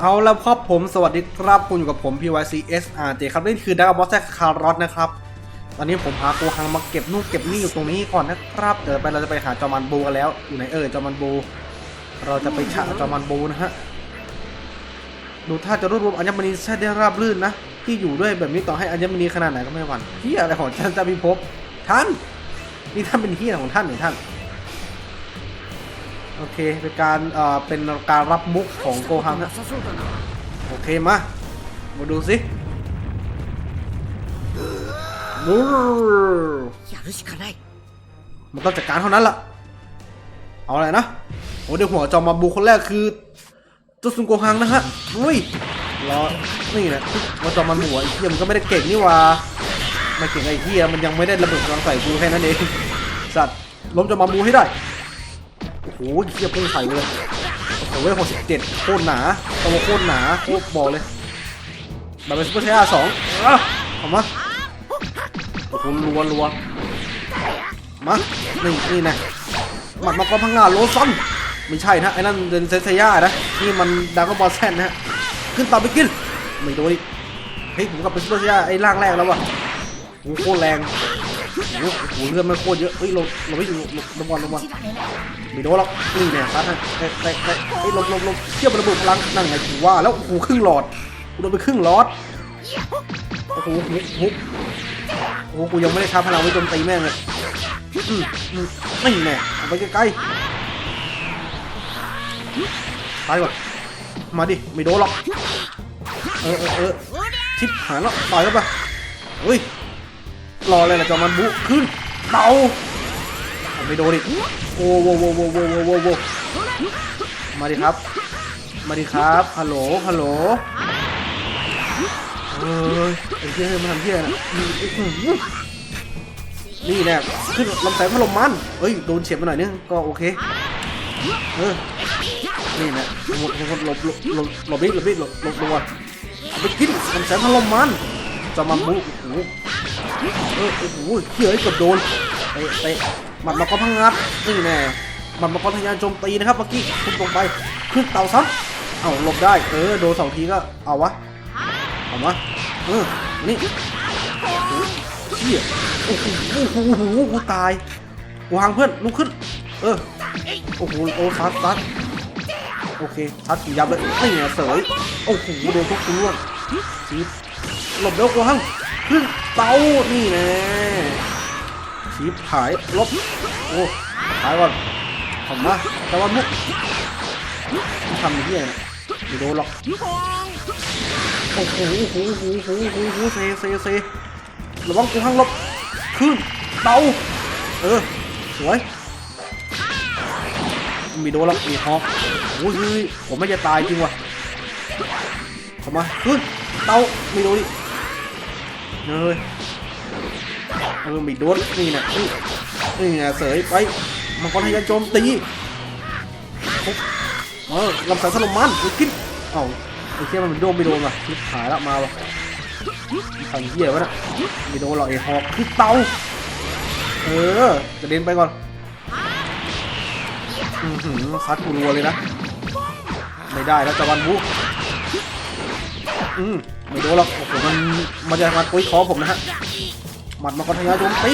เอาแล้วครับผมสวัสดีครับคุณอยู่กับผม PYC SRJ ครับนี่คือดาวบอสแซคคารอสนะครับตอนนี้ผมพาโกฮังมาเก็บนู่นเก็บนี่อยู่ตรงนี้ก่อนนะครับเดี๋ยวไปเราจะไปหาจอมันบูกันแล้วอยู่ไหนเอ่ยจอมันบูเราจะไปฉะจอมันบูนะฮะดูท่าจะรวบรวมอัญมณีใช่ได้ราบรื่นนะที่อยู่ด้วยแบบนี้ต่อให้อัญมณีขนาดไหนก็ไม่หวั่นที่อะไรของท่านจะพิภพท่านนี่ท่านเป็นที่ของท่านหรือท่าน โอเคเป็นการเอ่อเป็นการรับมุกของโกฮังนะโอเคมามาดูสิบูมันต้องจัดการเท่านั้นล่ะ เอาอะไรนะโอ้เดี๋ยวหัวจอมาบูคนแรกคือจุสุนโกฮังนะฮะอุ้ยรอนี่นะหัวจอมมันหัวไอ้เหี้ยมันก็ไม่ได้เก่งนี่วะมันเก่งไอ้เหี้ยมันยังไม่ได้ระเบิดกำลังใส่กูแค่นั้นเองสัตว์ล้มจอมมาบูให้ได้ โอ้โหเหี้ยพุ่งใส่เลยโอ้โหเว้ยหกสิบเจ็ดโคตรหนาตัวโคตรหนาโคตรบอกเลยแบบเป็นซุปเปอร์ไซย่าสองอะเอามาโอ้โหรัวรัวมาหนี่งนี่นะหมัดมังกรพังงาโลซอนไม่ใช่นะไอ้นั่นเป็นเซเซย่านะนี่มันดากอนบอลแซนนะฮะขึ้นต่อไปกินไม่โดนเฮ้ยผมกลับเป็นซุปเปอร์ไซย่าไอ้ร่างแรกแล้วว่ะโอ้โหโคตรแรง โอ้โหเลือดมันโคตรเยอะเฮ้ยเราเราไม่อยู่ลงบอลลงบอลไม่โดนหรอกนี่เนี่ยซัดนะเตะเตะเตะไอ้ยลบลบลบเทียบระเบิดพลังนั่งไงกูว่าแล้วโอ้โหครึ่งหลอดกูโดนไปครึ่งหลอดโอ้โหฮุบฮุบโอ้โหกูยังไม่ได้ชาร์จพลังไว้โจมตีแม่งเลยอืมอืมนี่แน่ไปใกล้ๆไปก่อนมาดิไม่โดนหรอกเออเออเออชิบหายแล้วต่อยแล้วปะเฮ้ย รออะไรล่ะจอมันบุขึ้นเตาไม่โดนอีกโอ้โวโวโวโวโวโวโวมาดิครับ มาดิครับฮัลโหลฮัลโหลเอ้ยไอ้เหี้ยมันทำเหี้ยนะนี่แน่ขึ้นลำแสงพัดลมมันเอ้ยโดนเฉียบมาหน่อยนึงก็โอเคเออนี่แน่หลบหลบหลบหลบหลบหลบดิหลบดิหลบหลบตัวเอาไปกินลำแสงพัดลมมันจะมาบุโอ้โห เออโอ้โหเหี้ยเกือบโดนเตะเตะหมัดมังกรพังงัดนี่แน่หมัดมังกรทะยานโจมตีนะครับเมื่อกี้พุ่งตรงไปขึ้นเต่าซ้ำเอาหลบได้ เออโดนสองทีก็เอาวะเอาวะเออนี่เชี่ยโอ้โหโอ้โหโอ้โหกูตายวางเพื่อนลุกขึ้น เออโอ้โหโอ้ซัดซัดโอเคซัดยับเลยนี่ไงเสยโอ้โหโดนทุกตัวชีหลบเดี๋ยวกูหังขึ้น เตานี่แน่ชีพหายลบ โอ้หายก่อนผมมาแต่ว่ามุกทำอย่างนี้ยไม่โดนหรอก โอ้โหโอ้โหโอ้โหโอ้โหโหเซเซเซระวังกูข้างลบขึ้นเตาเออ สวยม่โดนหรอกมีฮอกโอ้ยเฮ้ยผมไม่จะตายจริงว่ะเข้ามาขึ้นเตาไม่โดนดิ เฮ้ยเออไม่โดนนี่นะนี่นี่นะเสยไปมังกรทะยานโจมตีเออลำแสงถล่มมันไปกินเอ้าไอ้เชี่ยมันโดนไม่โดนว่ะชิบหายละมาวะทำเหี้ยวะนะไม่โดนหรอกไอ้หอกคือเตาเออกระเด็นไปก่อนอือหือซัดกูรัวเลยนะ ไม่ได้แล้วตะวันบุ อืมไม่โดนหรอกโอ้โหมันมันจะมาคุยคอผมนะฮะหมัดมังกรทยาโจมตี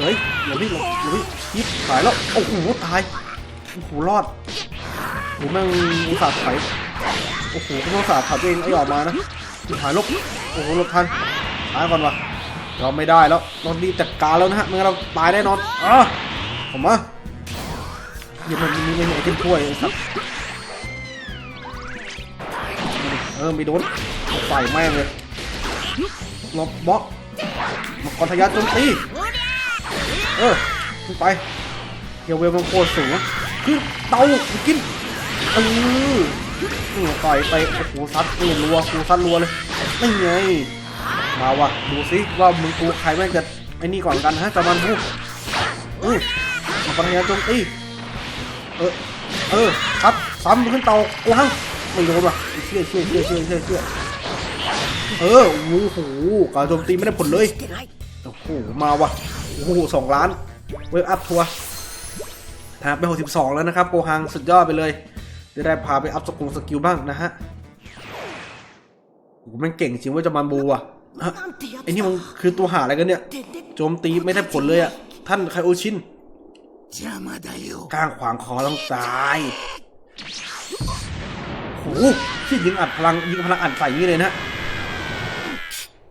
เฮ้ยหลบพี่หลบหลบพี่ยิบตายแล้วโอ้โหตายโอ้โหรอดโอ้โหแม่งอุตส่าห์ไถโอ้โหกูอุตส่าห์ถอยตัวเองไอ้ออกมานะหายลบโอ้โหหลบทันตายก่อนวะเราไม่ได้แล้วเรารีบจัดการแล้วนะฮะไม่งั้นเราตายแน่นอนอะผมมาเดี๋ยวมันมีไม่มีไอ้เจ้าถ้วยสัตว์เออไม่โดน ใส่แม่งเลยหลบบล็อกมังกรทะยานโจมตีเออขึ้นไปเกียวเวลมันโคตรสูงขึ้นเตาไปกินเออต่อยไปโอ้โหซัดนี่รัวกูซัดรัวเลยนี่ไงมาวะดูสิว่ามึงกูใครแม่งจะไอ้นี่ก่อนกันฮะจะมันพูอือมังกรทะยานโจมตีเออเออซัดซ้ำขึ้นเตาโอ้หังไม่โดนว่ะเชี่ยเชี่ยเชี่ยเชี่ยเชี่ย เออโอ้โหการโจมตีไม่ได้ผลเลยโอ้โหมาว่ะโอ้โหสองล้านเวฟอัพทัวร์แทาไป 62 แล้วนะครับโกฮังสุดยอดไปเลยจะได้พาไปอัพสกุลสกิลบ้างนะฮะโอ้มันเก่งจริงว่าจะมันบูอะไอ้นี่มันคือตัวหาอะไรกันเนี่ย โจมตีไม่ได้ผลเลยอะท่านไคโอชินก้างขวางคอต้องตายโอ้โหที่ยิงอัดพลังยิงพลังอัดใส่นี่เลยนะ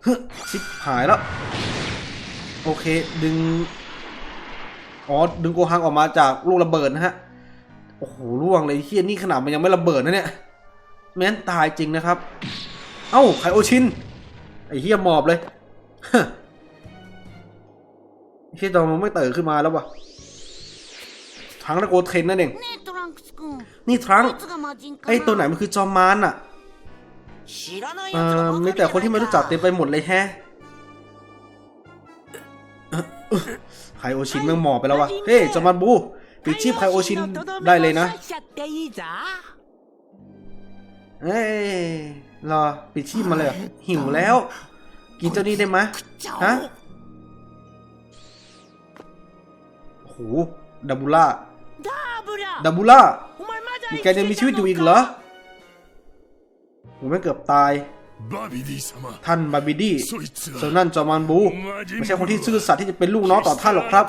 เฮ้ชิปหายแล้ว โอเคดึง อ๋อ ดึงโกฮังออกมาจากลูกระเบิดนะฮะ โอ้โหร่วงเลยเฮียนี่ขนาดมันยังไม่ระเบิดนะเนี่ย แม้นตายจริงนะครับ เอ้าไคโอชิน ไอเฮียมอบเลยเฮียตอนมันไม่เติ่ขึ้นมาแล้ววะทั้งตะโกเทนนั่นเอง นี่ทั้งไอตัวไหนมันคือจอมมานอะ เอ่อมีแต่คนที่ไม่รู้จักเต็มไปหมดเลยแฮะไคโอชินม่งหมอไปแล้ววะเฮ้จอมันบู ปิดชีพไคโอชินได้เลยนะเฮ้รอปิดชีพมาเลยหิวแล้ว กินเจ้านี้ได้ไหมฮะโอ้โหดับบูล่าดับบูล่ามีแกยังมีชีวิตอยู่อีกเหรอ ผมไม่เกือบตาย ท่านบาบิดีเซอร์นันจอมันบู ไม่ใช่คนที่ซื่อสัตย์ที่จะเป็นลูกน้องต่อท่านหรอกครับ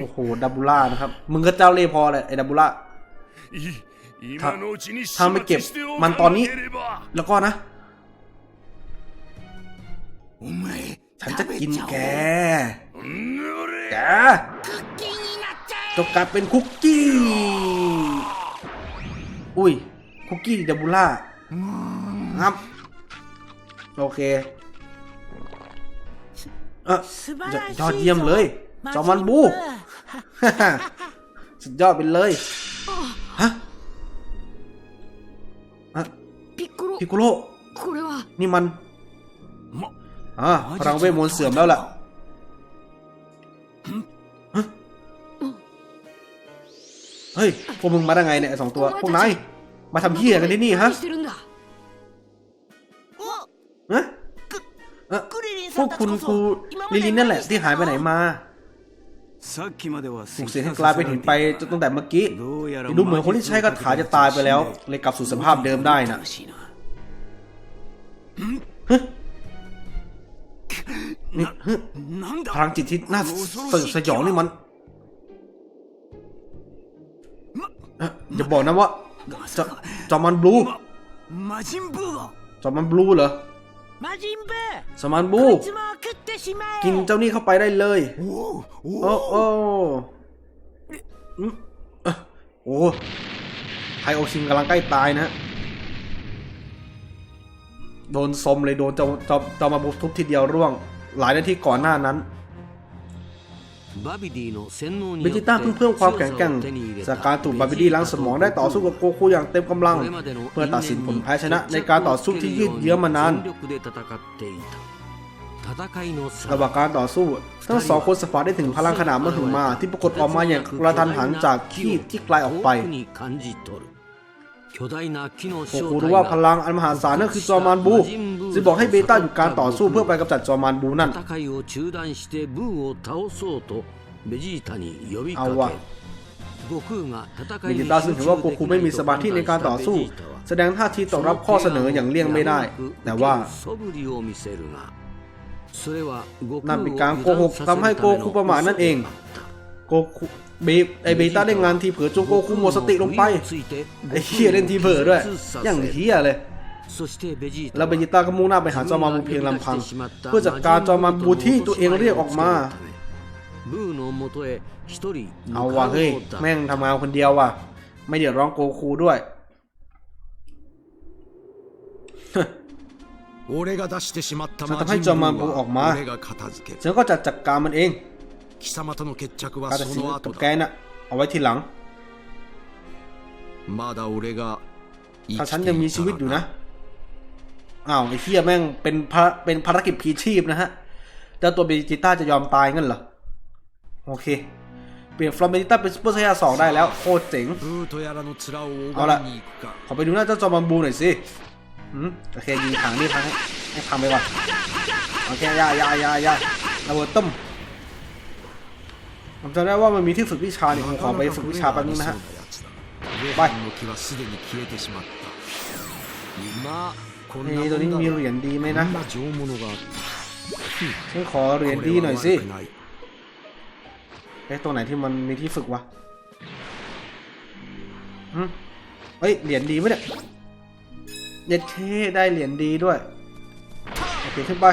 โอ้โหดับบูล่านะครับ มึงก็เจ้าเล่พอแหละไอ้ดับบูล่าถ้าไม่เก็บมันตอนนี้ แล้วก็นะ ฉันจะกินแก แกจะกลายเป็นคุกกี้ อุ้ย คุกกี้เดบูล่าครับ โอเค เออยอดเยี่ยมเลย จอมันบู สุดยอดไปเลย ฮะพิกุโรนี่มันอ่าพลังเวทมนต์เสื่อมแล้วล่ะ เฮ้ย พวกมึงมาได้ไงเนี่ยสองตัว พวกนายมาทำเหี้ยกันที่นี่ฮะฮะพวกคุณครูลิลินนั่นแหละที่หายไปไหนมาถูกเสียงให้กลายเป็นหินไปจนตั้งแต่เมื่อกี้ดูเหมือนคนที่ใช้คาถาจะตายไปแล้ว เลยกลับสู่สภาพเดิมได้นะพลังจิตที่น่าสยดสยองนี่มัน จะบอกนะว่าจจอมันบลูมาจิมบูจอมันบลูเหรอมาจิมันบลูกินเจ้านี่เข้าไปได้เลยโอ้โอ้โอ้ไฮโอชิงกำลังใกล้ตายนะ โดนซมเลยโดนจอมจอมมาบลูทุบทีเดียวร่วง หลายนาทีก่อนหน้านั้น เบจิต้าเพิ่งเพิ่มความแข็งแกร่งจากการถูกบาบิดีล้างสมองได้ต่อสู้กับโกคูอย่างเต็มกำลัง เพื่อตัดสินผลแพ้ชนะในการต่อสู้ที่ยืดเยื้อมานานระหว่างการต่อสู้ทั้งสองคนสัมผัสได้ถึงพลังขนาดมหึมาที่ปรากฏออกมาอย่างกระทันหันจากขี้ที่ไกลออกไป โวกกูรู้ว่าพลังอันมหาศาลนั่นคือจอมานบูจึงบอกให้เบต้าหยุดการต่อสู้เพื่อไปกำจัดจอมานบูนั่นเอาวะเบจิต้าซึ่งถือว่าโกคูไม่มีสมาธิในการต่อสู้ แสดงท่าทีต่อรับข้อเสนออย่างเลี่ยงไม่ได้ แต่ว่านั่นเป็นการโกหกทำให้โกคูประมาทนั่นเอง โกคุเบไอเบต้าเล่นงานทีเผอจงโกคุหมดสติลงไปไอเฮียเล่นทีเผลอด้วย อย่างเฮียเลยแล้วเบจิต้าก็มุ่งหน้าไปหาจอมาบูเพียงลำพังเพื่อจัดการจอมาบูที่ตัวเองเรียกออกมาเอาวะเฮ้ยแม่งทำงานคนเดียวว่ะ ไม่เดือดร้องโกคูด้วยฉันทำให้จอมาบูออกมาฉันก็จัดจัดการมันเอง 貴様との決着は การตัด そ สิน の กั 後 บแก だ น่ะ เอาไว้ทีหลัง まだ俺が生 ถ้า き ฉัน て ยังมี い ชี た วิตอยู่ ら นะ อ้าวไอ้เฮียแม่งเป็นพระเป็นภารกิจพีชีพนะฮะเจ้าตัวเบจิต้าจะยอมตายงั้นเหรอ โอเค เปลี่ยนฟลอมเบจิต้าเป็นซูเปอร์ไซยาสองได้แล้ว โคตรเจ๋ง ブーとやらの面をเอาละ 拝みに行くか ขอไปดูหน้าเจ้าจอมันบูหน่อยสิหืมโอเคยิงถังนี่พังให้ให้พังไปก่อนโอเคยายายายาระเบิดต้ม ผมจะได้ว่ามันมีที่ฝึกวิชาเนี่ยผมขอไปฝึกวิชาแป๊บนึงนะฮะไปนี่ตัวนี้มีเหรียญดีไหมนะฉันขอเหรียญดีหน่อยสิเอ๊ตัวไหนที่มันมีที่ฝึกวะเฮ้ยเหรียญดีไหมเนี่ยเย็ดเคได้เหรียญดีด้วย โอเคขึ้นไป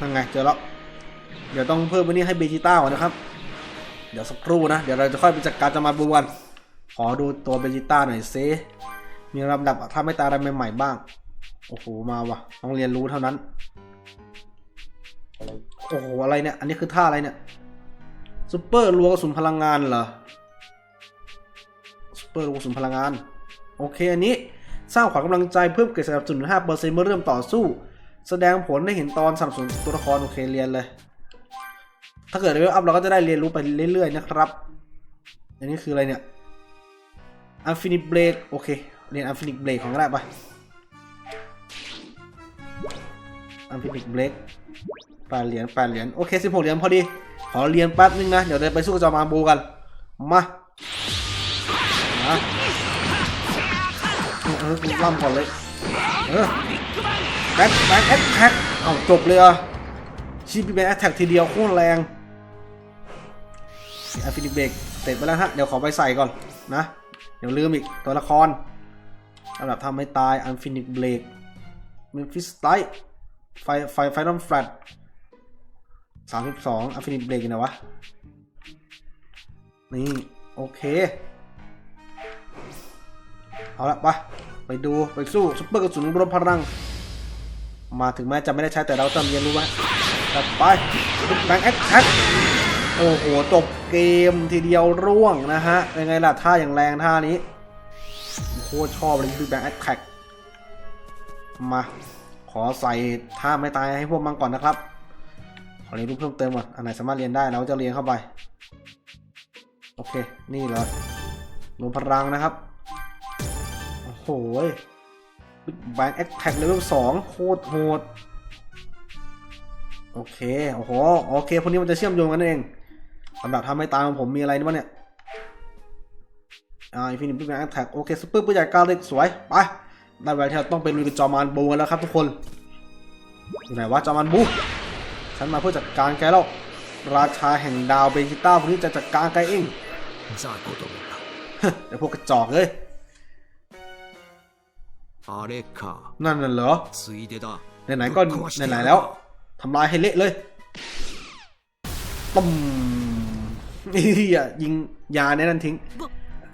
ยังไงเจอแล้ว เดี๋ยวต้องเพิ่มวันนี้ให้เบจิต้าก่อนนะครับ เดี๋ยวสักครู่นะ เดี๋ยวเราจะค่อยไปจัดการจะมาบูกัน ขอดูตัวเบจิต้าหน่อยซิมีลำดับถ้าไม่ตาอะไรใหม่ๆบ้าง โอ้โห มาวะต้องเรียนรู้เท่านั้น โอ้โห อะไรเนี่ย อันนี้คือท่าอะไรเนี่ยซูเปอร์รัวกระสุนพลังงานเหรอซูเปอร์รัวกระสุนพลังงาน โอเค อันนี้สร้างขวัญกำลังใจเพิ่มเกรดสนับสนุน5%เมื่อเริ่มต่อสู้ แสดงผลให้เห็นตอนสนับสนุนตัวละครโอเคเรียนเลย ถ้าเกิดเลเวลอัพเราก็จะได้เรียนรู้ไปเรื่อยๆนะครับ อันนี้คืออะไรเนี่ย Infinite Blade โอเค เรียน Infinite Blade ของแรกไป Infinite Blade แปดเหรียญแปดเหรียญโอเคสิบหกเหรียญพอดี ขอเรียนแป๊บนึงนะ เดี๋ยวจะไปสู้กับจอมาบูกัน มาเออกูล่ำก่อนเลย เออแบ็คแบ็คแอคแท็กเอาจบเลยอะชีพีแบ็คแอคแท็กทีเดียวโคตรแรง ฟินิกเบรกเสร็จไปแล้วฮะ เดี๋ยวขอไปใส่ก่อนนะ เดี๋ยวลืมอีกตัวละครสำหรับทำให้ตายอันฟินิกเบรกเมมฟิสไตไฟไฟไฟนอลแฟลตสามสิบสองอันฟินิกเบรกอยู่ไหนวะ นี่ โอเค เอาละไปไปดู ไปสู้ซุปเปอร์กระสุนรบพลัง มาถึงแม้จะไม่ได้ใช้แต่เราต้องเรียนรู้ไว้จัดไปแบงค์แอคแท็ก โอ้โห จบเกมทีเดียวร่วงนะฮะ ยังไงล่ะ ท่าอย่างแรงท่านี้ โคตรชอบเลยคือแบงค์แอคแท็กมา ขอใส่ท่าไม่ตายให้พวกมันก่อนนะครับ ขอเรียนรู้เพิ่มเติมก่อน อันไหนสามารถเรียนได้เราจะเรียนเข้าไป โอเค นี่เลยรวมพลังนะครับ โอ้โหแบงค์แอคแท็กเลเวลสองโคตรโหดโอเค โอ้โห โอเค พวกนี้มันจะเชื่อมโยงกันเอง สำหรับทำให้ตามผมมีอะไรนี่บ้างเนี่ย อ่าอินฟินิตี้แมนแท็กโอเคซุปเปอร์ผู้ใหญ่กาเล็กสวย ไป ได้เวลาที่เราต้องเป็นลุยกัจอมานบูแล้วครับทุกคน อยู่ไหนวะจอมานบูฉันมาเพื่อจัดการแกแล้ว ราชาแห่งดาวเบจิต้าคนนี้จะจัดการแกเองเดี๋ยวพวกกระจอกเลยนั่นน่ะเหรอไหนๆก็ไหนๆแล้วทำลายให้เละเลยตุ้ม อย่ายิงยาในนั้นทิ้ง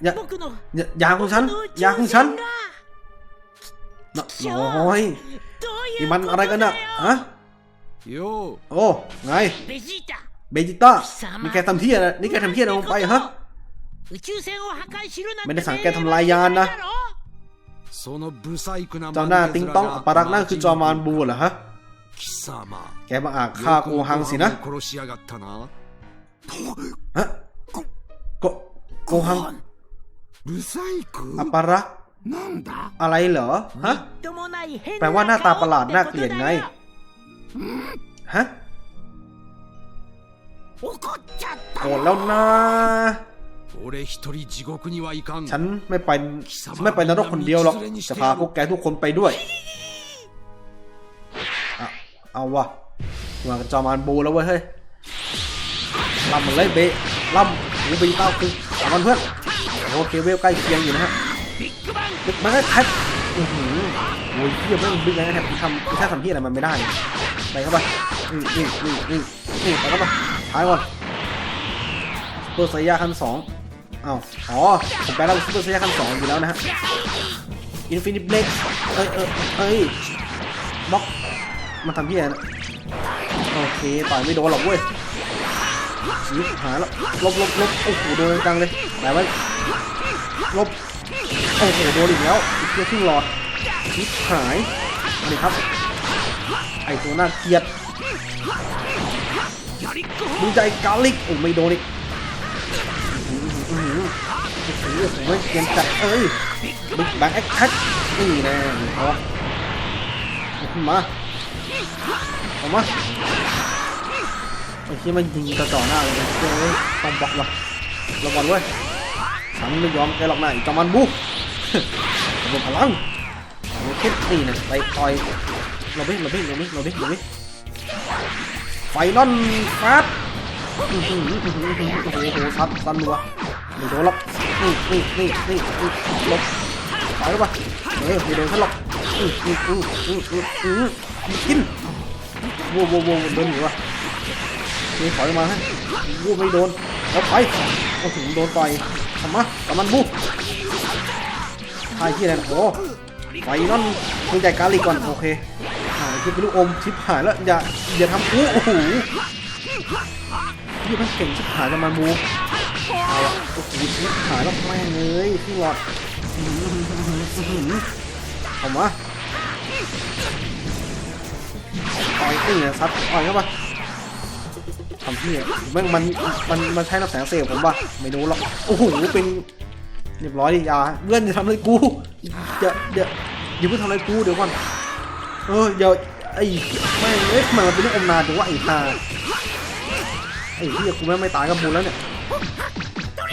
ยายาของฉัน ยาของฉันน้อยนี่มันอะไรกันอะฮะโอ้ไงเบจิต้ามีแกทำเที่ยนะนี่แกทำเที่ยนลงไปฮะไม่ได้สั่งแกทำลายยานนะจอาหน้าติงต้องปารักนั่นคือจอมานบูเหรอฮะแกมาอาฆาตโอหังสินะ ฮะโกโกหัง ブサイク อัปรักษ์ なんだ อะไรเหรอฮะ みっともない変 แปลว่าหน้าตาประหลาดน่าเกลียดไง 顔ってこ ฮะ とだよ怒っちゃった โกรธแล้วนะ 俺一人地獄にはいかん ฉันไม่ไปฉันไม่ไปนรกคนเดียวหรอก จะพาพวกแกทุกคนไปด้วยอะเอาวะมากับจอมานบูแล้วเว้ยเฮ้ย ลำมันเลยเบะลำหูบีเต้าคือสามวันเพื่อนโอเคเวลใกล้เคียงอยู่นะฮะบิ๊กแบงค์แท็บโอหืหโอ้ยเพี้ยแม่งบิ๊กแบงค์แท็บทำแค่ทำเพี้ยอะไรมันไม่ได้ไปเข้าไปอืมอืมอืมอืมนี่ไปเข้าไปท้ายก่อนเปอร์ไซยาคันสองอ้าวอ๋อผมแปลว่าซุปเปอร์ไซยาคันสองอยู่แล้วนะฮะอินฟินิตเบล็กเอ้ยเอ้ยเอ้ยบล็อกมันทำเพี้ยนะโอเคต่อยไม่โดนหรอกเว้ย ชีบหายแล้วลบลบลบโอ้โหโดนกลางเลยแต่ไว้ลบโอ้โหโดนอีกแล้วอีกเพียงครึ่งหลอดชีบหายมาดิครับ ไอตัวน่าเกลียดดูใจกาลิกโอ้ไม่โดนอีกอื้อหืออื้อหือโอ้โหไม่เกียนจัดเอ้ยบิ๊กแบงแอคแท็กนี่แน่เอาวะเอมาเอามา ที่มันยิงกระจ่อหน้าเลยนะเจ้ยต้องบล็อกว่ะระวังเว้ยฉันไม่ยอมแกหรอกนะอ้จอมันบุกรวมพลังโอเคนี่นะไปต่อยเราไม่เราไม่เราไม่เราไม่เราไม่ไฟนอนฟาดโอ้โหโอ้โหซัดซันรัวไม่โดนหรอกนี่นี่นี่นี่นี่หลบไปแล้วปะเออไม่โดนฉันหรอกอืออืออืออืออือกินโว้โว้โว้เดินหนีวะ นี่ถอยมาฮะโว้ไม่โดนเอาไปโอ้โหโดนต่อยทำมาตะมันบุกทายที่ไหนโอ้ไฟนั่นคุณใจกาลีก่อนโอเคอ่าคือเป็นลูกอมชิบหายแล้วอย่าอย่าทำกูโอ้โหนี่มันเก่งชิบหายตะมันบูเอาละโอ้โหชิบหายแล้วแม่งเลยขึ้นหลอดเอามาต่อยนี่เนี่ยซัดต่อยเข้าไป ทำที่มันมันมันมันใช้น้ำแสงเซลผมป่ะไม่รู้หรอกโอ้โหเป็นเรียบร้อยดิอยาเพื่อนจะทำอะไรกูอย่าอย่าอย่าเพิ่งทำอะไรกูเดี๋ยวก่อนเอออย่าไอ้แม่เอ๊ะมันเป็นลูกองอมนานจังวะไอ้ห่าไอ้เหี้ยกูแม่งไม่ตายกับบุญแล้วเนี่ย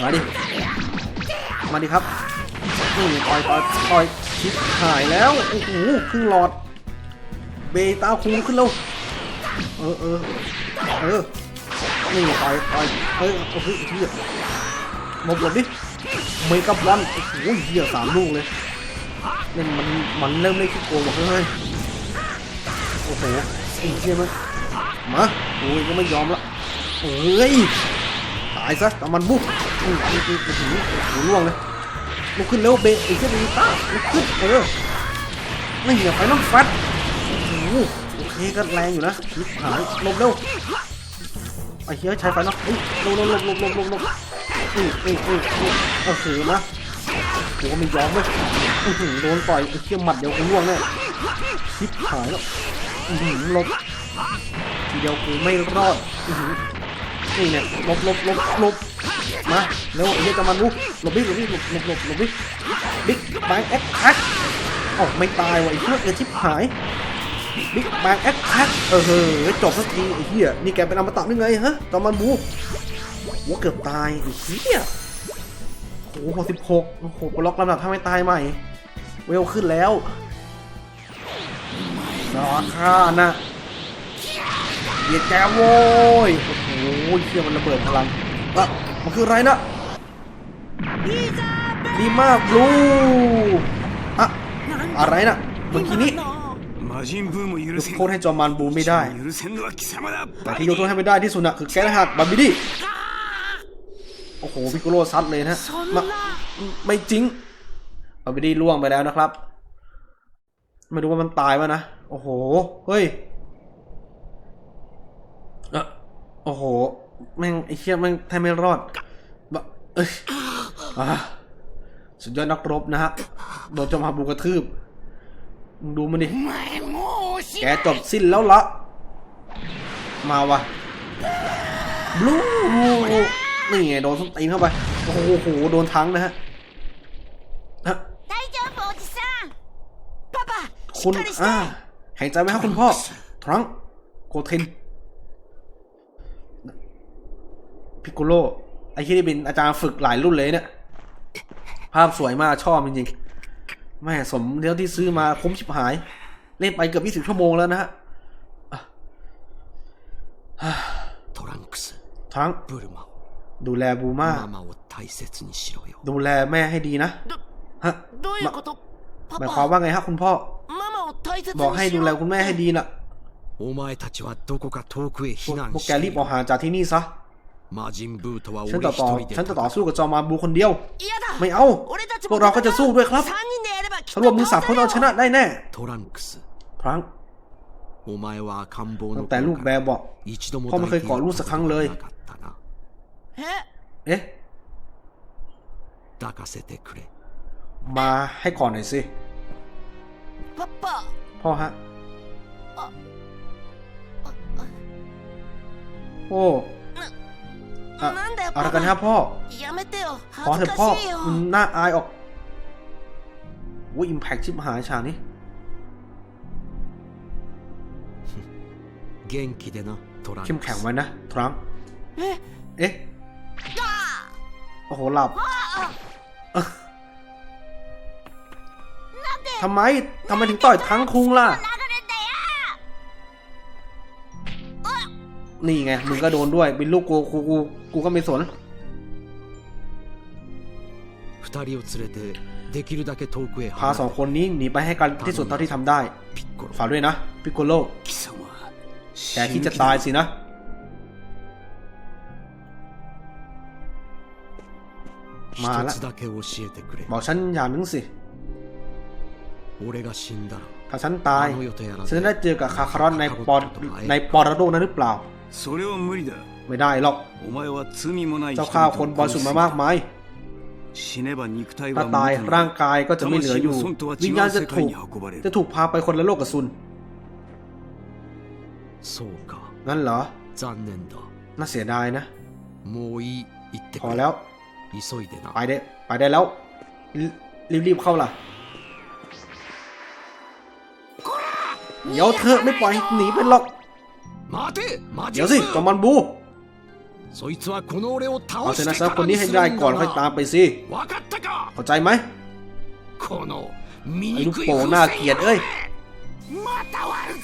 มาดิมาดิครับนี่ต่อยต่อยต่อยชิบหายแล้วโอ้โหครึ่งหลอดเบต้าคูณขึ้นแล้วเออเออเออ นี่ต่อยต่อยเฮ้ยโอ้โหเฮียหมบหลบดิเมกับวันโอ้โหเฮียสามลูกเลยเนี่ยมันมันเริ่มเล่นขี้โกงว่ะเฮ้ยโอ้โหไอ้เฮียมันมาโอ้ยก็ไม่ยอมละเอ้ยตายซะแต่มันบุกโอ้โหโอ้โหล่วงเลยลุกขึ้นเร็วเบะไอ้เฮียเบต้าลุกขึ้นเออไม่เหี้ยไปน้องฟัดโอ้โหโอเคก็แรงอยู่นะชิบหายลบเร็ว ไอ้เหี้ยใช้ไฟเนาะเฮ้ยลงลงลงลงลงลงลงอืออืออืออือเออถือมาโหไม่ยอมเลยอื้อหือโดนต่อยไอ้เหี้ยหมัดเดียวกูล่วงแน่ชิบหายแล้วอือหือลบทีเดียวกูไม่รอดอือหือนี่เนี่ยลบลบลบลบมาเร็วไอ้เหี้ยจะมาลุกลบบิ๊กลบบิ๊กลบลบลบลบบิ๊กบิ๊กแบงแอคแท็กเอ้ไม่ตายว่ะไอ้เหี้ยเออชิบหาย บิ๊กแบงแอคแท็เออเฮ้ยจบสักทีไอ้เหี้ยนี่แกเป็นอมตะนี่ไงฮะตอนมันบูว่าเกือบตายไอ้เหี้ยโอ้โหสิบหกโอ้โหปล็อกลำดับถ้าไม่ตายใหม่ เวลขึ้นแล้วสอข้านะเดียดแกโว้ยโอ้โหเชี่ยมันระเบิดพลังอะมันคืออะไรนะดีมากบลูอะอะไรนะเมื่อกี้นี้ ยกโทษให้จอมันบูไม่ได้แต่ที่ยกโทษให้ไม่ได้ที่สุดนะคือแกนหักบัมบิดี้โอ้โหพิโกโลซัดเลยนะมาไม่จริงบัมบิดี้ล่วงไปแล้วนะครับมาดูว่ามันตายวะนะ โอ้โห เฮ้ยอะโอ้โห แม่งไอ้เชี่ยแม่งแทบไม่รอดบะเอ้ยสุดยอดนักรบนะฮะ โดนจอมฮาบูกระทืบ ดูมันดิ แกจบสิ้นแล้วละมาวะบลูนี่ไงโดนส้นตีนเข้าไป โอ้โห โดนทั้งนะฮะคุณอ่าหายใจไหมครับคุณพ่อ ทรังโกเทนพิกโกโลไอ้ที่ได้เป็นอาจารย์ฝึกหลายรุ่นเลยเนี่ย ภาพสวยมากชอบจริงๆ แม่สมแล้วที่ซื้อมาคุ้มชิบหาย เล่นไปเกือบยี่สิชั่วโมงแล้วนะฮะทรังค์สทรังบูรมาดูแลบูมาดูแลแม่ให้ดีนะฮะหมายความว่าไงฮะคุณพ่อ บอกให้ดูแลคุณแม่ให้ดีนะพวกแกรีบออกห่างจากที่นี่ซะฉันต่อต่อฉันจะต่อสู้กับจอมาบูคนเดียว ไม่เอา พวกเราก็จะสู้ด้วยครับ ฉันว่ามือสามคนเอาชนะได้แน่ทรังครั้งตั้งแต่ลูกแบบอกพ่อไม่เคยกอดลูกสักครั้งเลย เอ๊ะมาให้กอดหน่อยสิ พ่อฮะ โอ้อะไรกันฮะพ่อ ขอเถอะพ่อน่าอายออก ว่าอิมแพคชิบหายฉากนี้เข้มแข็งไว้นะทรังเอ๊ะโอ้โหหลับทำไมทำไมถึงต่อยทั้งคุงล่ะ นี่ไง มึงก็โดนด้วยเป็นลูกกูกูกูกูก็ไม่สน พาสองคนนี้หนีไปให้กันที่สุดเท่าที่ทำได้ ฝากด้วยนะ พิกโกโลแกที่จะตายสินะมาละบอกฉันอย่างนึงสิถ้าฉันตายฉันได้เจอกับคาคารอนในปอในปอร์โดนั้นหรือเปล่า ไม่ได้หรอก เจ้าข้าคนบอลสุดมามากมาย ถ้าตายร่างกายก็จะไม่เหลืออยู่ วิญญาณจะถูกจะถูกพาไปคนละโลกกับซุนนั่นเหรอน่าเสียดายนะพอแล้วไปได้ไปได้แล้ว รีบๆเข้าล่ะเดี๋ยวเธอไม่ปล่อยหนีไปหรอกเดี๋ยวสิจอมันบู เอาเชนะซะคนนี้ให้ได้ก่อนค่อยตามไปสิเข้าใจไหมไอ้ลูกโป่งน่าเกลียดเอ้ย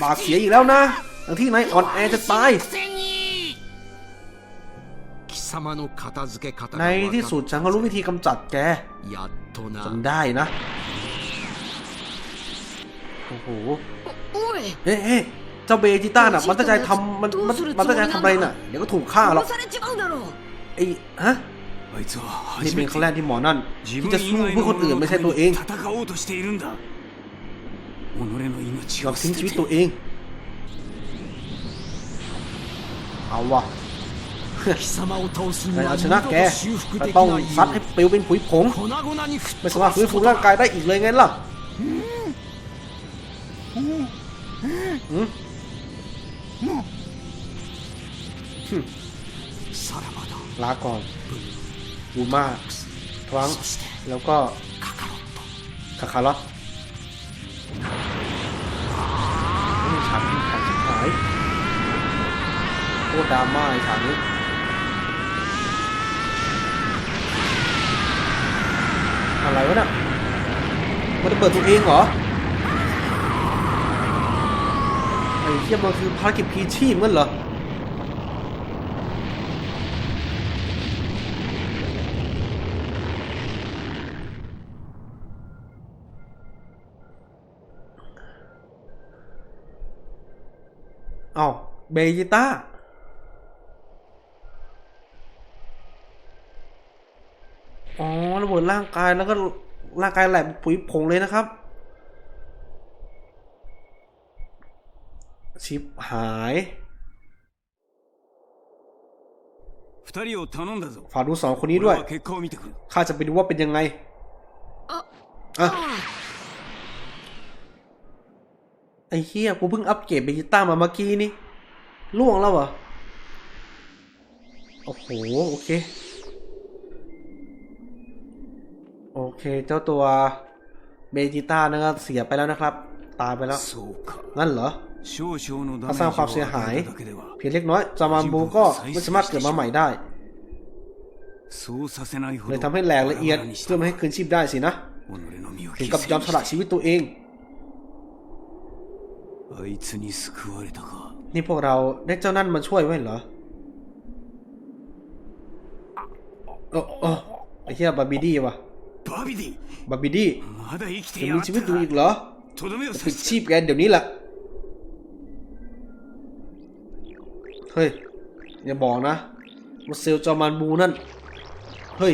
ปากเสียอีกแล้วนะทั้งที่นายอ่อนแอจะตายในที่สุดฉันก็รู้วิธีกำจัดแกจนได้นะ โอ้โห เฮ้ เจ้าเบจิต้าน่ะมันตั้งใจทำมันมันมันตั้งใจทำอะไรน่ะเดี๋ยวก็ถูกฆ่าหรอกไอ้ฮะนี่เป็นครั้งแรกที่หมอนั่นที่จะสู้เพื่อคนอื่นไม่ใช่ตัวเองลับทิ้งชีวิตตัวเอง เอาวะแต่เอาชนะแกแต่ต้องซัดให้ปิวเป็นผุยผงไม่สามารถฟื้นฟูร่างกายได้อีกเลยไงล่ะ ลาก่อนบูมาทรังแล้วก็คาคาร็อตนี่ฉากที่ขาดสุดท้ายโคตรดราม่าฉากนี้อะไรวะน่ะมันจะเปิดตัวเองเหรอไอ้เทียมันคือภารกิจพีชีพงั้นเหรอ อ้าเบยิต้าอ๋อระเบิดร่างกายแล้วก็ร่างกายแหลกปุ๋ยผงเลยนะครับ ชิปหายฝากดูสองคนนี้ด้วยข้าจะไปดูว่าเป็นยังไงอะ ไอ้เฮียกูเพิ่งอัปเกรดเบจิต้ามาเมื่อกี้นี่ล่วงแล้วเหรอ โอ้โห โอเค โอเค เจ้าตัวเบจิต้านะครับเสียไปแล้วนะครับ ตายไปแล้วงั้นเหรอถ้าสร้างความเสียหาย เพียงเล็กน้อยจามันบูก็ไม่สามารถเกิดมาใหม่ได้เลยทำให้แหลกละเอียดเพื่อไม่ให้คืนชีพได้สินะ ถึงกับยอมสละชีวิตตัวเอง นี่พวกเราได้เจ้านั่นมาช่วยไว้เหรอโอ้โอ้ไอ้เหี้ยบาบิดี้วะบาบิดี้ยังมีชีวิตอยู่อีกเหรอถึงชีพแกเดี๋ยวนี้แหละเฮ้ย อย่าบอกนะว่าเซลจอมานบูนั่น เฮ้ย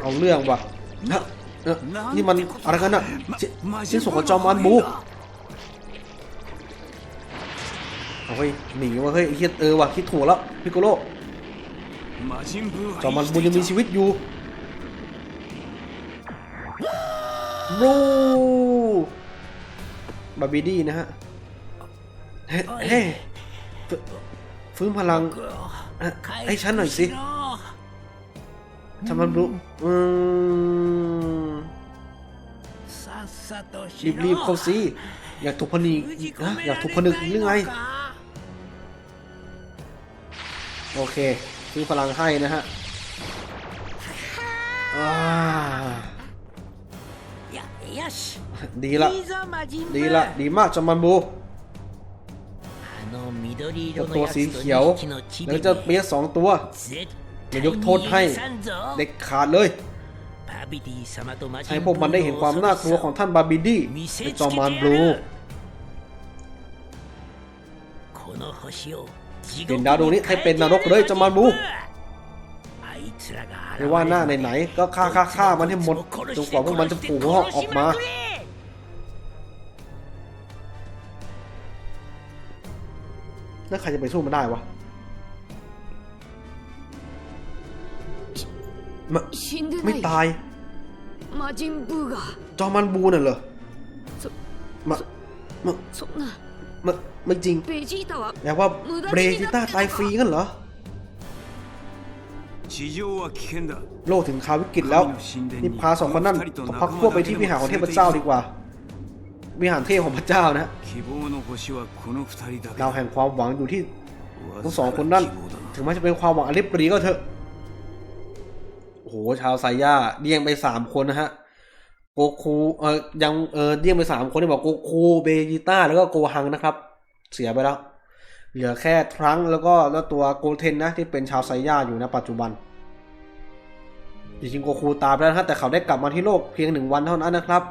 เอาเรื่องว่ะนะ เออนี่มันอะไรกันน่ะชิ้นส่วนของจอมมันบูเฮ้ยหนีว่ะเฮ้ยคิดเออว่ะคิดถั่วแล้วพิโกโลจอมมันบูยังมีชีวิตอยู่บูบาบีดี้นะฮะเฮ้ยฟื้นพลังให้ฉันหน่อยสิจอมันบูอืม รีบรีบเข้าสิอยากถูกพนีนะอยากถูกพนึกหรือไงโอเคซื้อพลังให้นะฮะดีละดีละดีมากจอมันบูเจ้าตัวสีเขียวแล้วจะเปียสองตัวจะยกโทษให้เด็กขาดเลย ให้พวกมันได้เห็นความน่ากลัวของท่านบาบิดี้เป็นจอมมารบลูเห็นดาวดวงนี้ให้เป็นนรกเลยจอมมารบลูไม่ว่าหน้าไหนๆก็ฆ่าฆ่าฆ่ามันให้หมดจนกว่าพวกมันจะผูกหอกออกมาแล้วใครจะไปสู้มันได้วะไม่ตาย มาจินบูกะจอมันบูน่ะเหรอมามาะมาไม่จริงแปลว่าเบรจิต้าตายฟรีกันเหรอโลกถึงคาวิกฤตแล้วนี่พาสองคนนั่นต้องพักพวกไปที่วิหารของเทพเจ้าดีกว่าวิหารเทพของพระเจ้านะดาวแห่งความหวังอยู่ที่ทั้งสองคนนั่น ถึงแม้จะเป็นความหวังอเลิบรีก็เถอะ โอ้โหชาวไซย่าเดี่ยงไปสามคนนะฮะโกคูเออยังเออเดี่ยงไปสามคนที่บอกโกคูเบจิต้าแล้วก็โกฮังนะครับ เสียไปแล้ว เหลือแค่ทรังก์แล้วก็แล้วตัวโกเทนนะที่เป็นชาวไซย่าอยู่นะปัจจุบันจริงๆโกคูตายไปแล้วนะฮะแต่เขาได้กลับมาที่โลกเพียงหนึ่งวันเท่านั้นนะครับ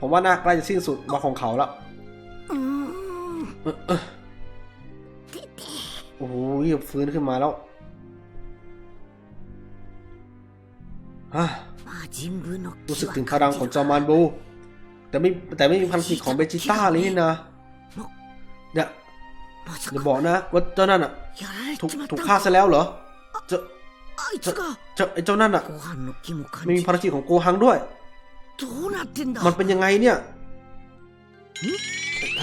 ผมว่าน่าใกล้จะสิ้นสุดวันของเขาแล้วโอ้โหฟื้นขึ้นมาแล้ว รู้สึกถึงคารังของจอมานบู แต่ไม่แต่ไม่มีพลังจิตของเบจิต้าเลยนะเนี่ยอย่บอกนะว่าเจ้านั่นอะถูกถูกฆ่าซะแล้วเหรอเจ้าเจ้าเจ้านั่นอะไม่มีพลังจิตของโกฮังด้วย มันเป็นยังไงเนี่ย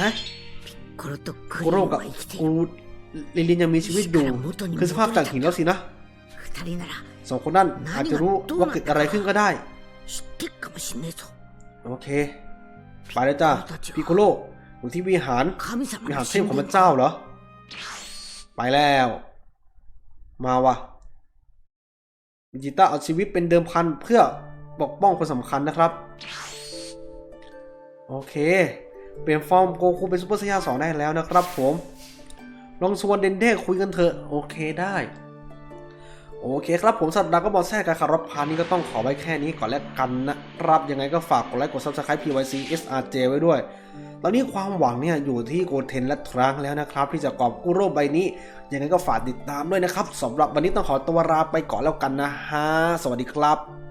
ฮะโกโรกับกูลินลินยังมีชีวิตอยู่คือสภาพจากหินแล้วสินะ สองคนนั้นอาจจะรู้ว่าเกิดอะไรขึ้นก็ได้ โอเค ไปแล้วจ้าพิโคโลอยู่ที่วิหารวิหารเทพของพระเจ้าเหรอ ไปแล้ว มาวะมิจิต้าเอาชีวิตเป็นเดิมพันเพื่อปกป้องคนสำคัญนะครับ โอเค เปลี่ยนฟอร์มโกคูเป็นซูเปอร์ไซยาสองได้แล้วนะครับผม ลองชวนเดนเด้คุยกันเถอะ โอเคได้ โอเคครับผมสัตว์ดาก็บอลแทรกการคารบพานี้ก็ต้องขอไว้แค่นี้ก่อนแล้วกันนะครับ ยังไงก็ฝากกดไลค์กด subscribe PYC SRJ ไว้ด้วย ตอนนี้ความหวังเนี่ยอยู่ที่โกเทนและทรังแล้วนะครับ ที่จะกอบกู้โรคใบนี้ ยังไงก็ฝากติดตามด้วยนะครับสำหรับวันนี้ต้องขอตัวลาไปก่อนแล้วกันนะฮะสวัสดีครับ